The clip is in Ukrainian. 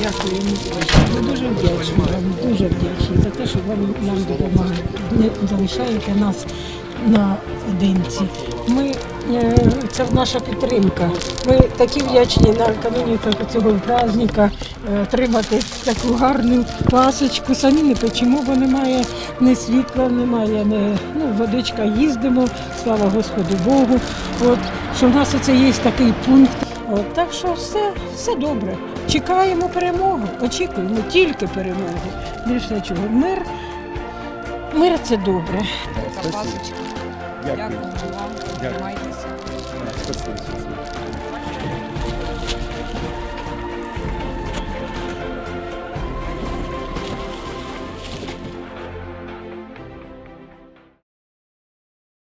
Дякую. Ми дуже вдячні вам, дуже вдячні за те, що ви нам допомагають, Не залишаєте нас наодинці. Ми, це наша підтримка. Ми такі вдячні на кануні цього праздника е, отримати таку гарну пасочку. Самі не печемо, бо немає ні світла, немає ні, ну, водичка їздимо, слава Господу Богу. От, що в нас оце є такий пункт. От, так що все, все добре. Чекаємо перемоги, очікуємо тільки перемоги. Більше нічого. Мир, мир це добре. Пасочка. Дякую вам. Дякую. Дякую. Дякую.